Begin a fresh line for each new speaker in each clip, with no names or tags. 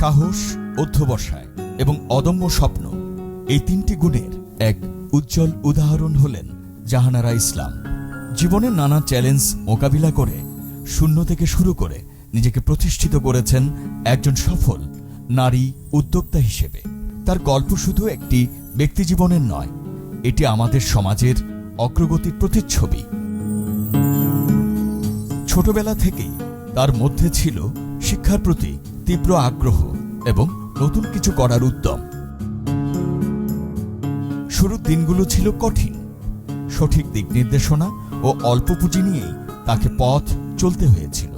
সাহস, অধ্যবসায় এবং অদম্য স্বপ্ন এই তিনটি গুণের এক উজ্জ্বল উদাহরণ হলেন জাহানারা ইসলাম। জীবনের নানা চ্যালেঞ্জ মোকাবিলা করে, শূন্য থেকে শুরু করে নিজেকে প্রতিষ্ঠিত করেছেন একজন সফল নারী উদ্যোক্তা হিসেবে। তার গল্প শুধু একটি ব্যক্তিজীবনের নয়, এটি আমাদের সমাজের অগ্রগতির প্রতিচ্ছবি। ছোটবেলা থেকেই তার মধ্যে ছিল শিক্ষার প্রতি তীব্র আগ্রহ এবং নতুন কিছু করার উদ্যম। শুরুর দিনগুলো ছিল কঠিন। সঠিক দিক নির্দেশনা ও অল্প পুঁজি নিয়েই তাকে পথ চলতে হয়েছিল।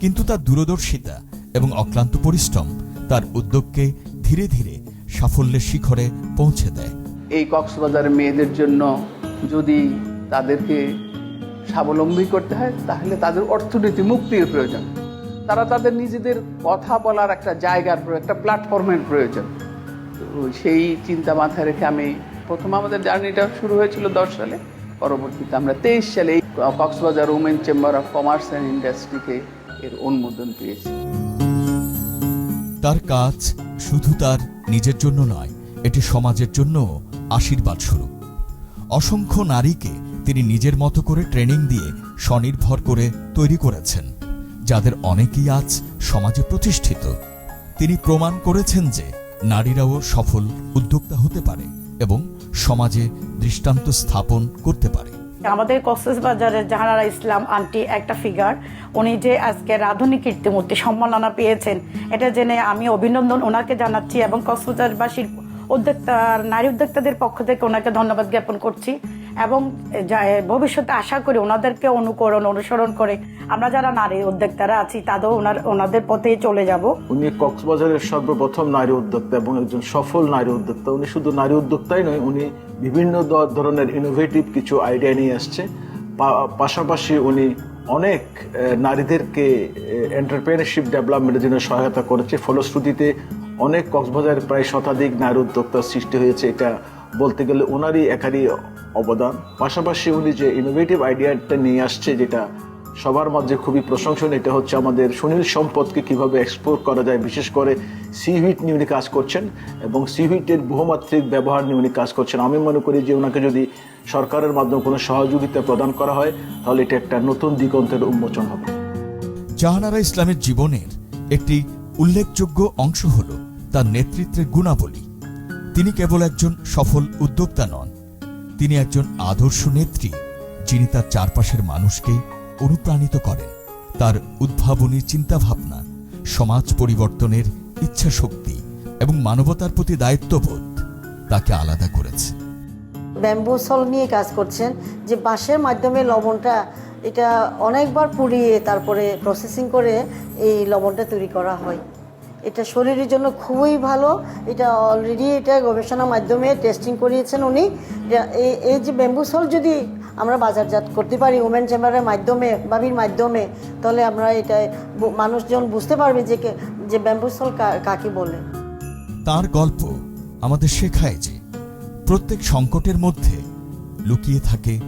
কিন্তু তার দূরদর্শিতা এবং অক্লান্ত পরিশ্রম তার উদ্যোগকে ধীরে ধীরে সাফল্যের শিখরে পৌঁছে দেয়।
এই কক্সবাজারের মেয়েদের জন্য যদি তাদেরকে স্বাবলম্বী করতে হয়, তাহলে তাদের অর্থনীতি মুক্তির প্রয়োজন। তারা তাদের নিজেদের কথা বলার একটা জায়গার একটা প্ল্যাটফর্মের প্রয়োজন। সেই চিন্তা মাথায় রেখে আমি প্রথম আমাদের জার্নিটা শুরু হয়েছিল দশ সালে, পরবর্তীতে আমরা তেইশ সালে Cox's Bazar women chamber of commerce and ইন্ডাস্ট্রিকে এর অনুমোদন পেয়েছি।
তার কাজ শুধু তার নিজের জন্য নয়, এটি সমাজের জন্য আশীর্বাদ স্বরূপ। অসংখ্য নারীকে তিনি নিজের মতো করে ট্রেনিং দিয়ে স্বনির্ভর করে তৈরি করেছেন। যাদের অনেকেই আজ সমাজে প্রতিষ্ঠিত। তিনি প্রমাণ করেছেন যে নারীরাও সফল উদ্যোক্তা হতে পারে এবং সমাজে দৃষ্টান্ত স্থাপন করতে পারে।
আমাদের কক্সবাজারের জাহানারা ইসলাম আন্টি একটা ফিগার উনি যে আজকে রাধুনী কীর্তিমূর্তি সম্মাননা পেয়েছেন, এটা জেনে আমি অভিনন্দন ওনাকে জানাচ্ছি এবং কক্সবাজারবাসীর উদ্যোক্তা, নারী উদ্যোক্তাদের পক্ষ থেকে ওনাকে ধন্যবাদ জ্ঞাপন করছি। এবং ভবিষ্যতে আশা করি ওনাদেরকে অনুকরণ, অনুসরণ করে আমরা যারা নারী উদ্যোক্তারা আছি তাদেরও ওনার, ওনাদের পথেই চলে যাব।
উনি কক্সবাজারের সর্বপ্রথম নারী উদ্যোক্তা এবং একজন সফল নারী উদ্যোক্তা। উনি শুধু নারী উদ্যোক্তাই নয়, উনি বিভিন্ন ধরনের ইনোভেটিভ কিছু আইডিয়া নিয়ে আসছে পাশাপাশি উনি অনেক নারীদেরকে এন্টারপ্রেনারশিপ ডেভেলপমেন্টের জন্য সহায়তা করেছে। ফলশ্রুতিতে অনেক কক্সবাজারের প্রায় শতাধিক নারী উদ্যোক্তার সৃষ্টি হয়েছে। এটা বলতে গেলে ওনারই একারই অবদান। পাশাপাশি উনি যে ইনোভেটিভ আইডিয়াটা নিয়ে আসছে, যেটা সবার মধ্যে খুবই প্রশংসনীয়, এটা হচ্ছে আমাদের সুনীল সম্পদকে কীভাবে এক্সপোর্ট করা যায়, বিশেষ করে সিভিট নিয়ে উনি কাজ করছেন এবং সিভিটের বহুমাত্রিক ব্যবহার নিয়ে উনি কাজ করছেন। আমি মনে করি যে ওনাকে যদি সরকারের মাধ্যমে কোনো সহযোগিতা প্রদান করা হয়, তাহলে এটা একটা নতুন দিগন্তের উন্মোচন হবে।
জাহানারা ইসলামের জীবনের একটি উল্লেখযোগ্য অংশ হল তার নেতৃত্বের গুণাবলী। তিনি কেবল একজন সফল উদ্যোক্তা নন তিনি একজন আদর্শ নেত্রী, যিনি তার চারপাশের মানুষকে অনুপ্রাণিত করেন। তার উদ্ভাবনী চিন্তাভাবনা, সমাজ পরিবর্তনের ইচ্ছাশক্তি এবং মানবতার প্রতি দায়িত্ববোধ তাকে আলাদা করেছে।
ব্যাম্বু সল নিয়ে কাজ করছেন যে বাঁশের মাধ্যমে লবণটা, এটা অনেকবার পুড়িয়ে তারপরে প্রসেসিং করে এই লবণটা তৈরি করা হয়। এটা শরীরের জন্য খুবই ভালো। এটা অলরেডি এটা গবেষণার মাধ্যমে টেস্টিং করিয়েছেন উনি। এই- যে ব্যাম্বু সল যদি আমরা বাজারজাত করতে পারি ওমেন চেম্বারের মাধ্যমে, বাবির মাধ্যমে, তাহলে আমরা এটা মানুষজন বুঝতে পারবে যে যে ব্যাম্বু সল কাকে বলে।
তার গল্প আমাদের শেখায় যে প্রত্যেক সংকটের মধ্যে লুকিয়ে থাকে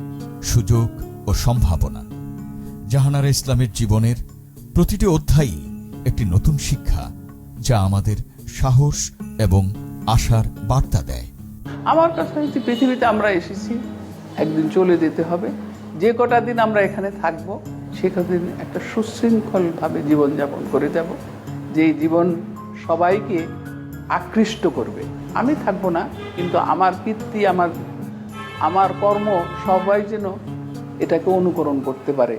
সুযোগ ও সম্ভাবনা। জাহানারা ইসলামের জীবনের প্রতিটি অধ্যায়ই একটি নতুন শিক্ষা যা আমাদের সাহস এবং আশার বার্তা দেয়।
আমার কথা হচ্ছে পৃথিবীতে আমরা এসেছি, একদিন চলে যেতে হবে। যে কটা দিন আমরা এখানে থাকব সে কদিন একটা সুশৃঙ্খলভাবে জীবনযাপন করে যাব, যেই জীবন সবাইকে আকৃষ্ট করবে। আমি থাকব না, কিন্তু আমার কীর্তি, আমার আমার কর্ম সবাই যেন এটাকে অনুকরণ করতে পারে।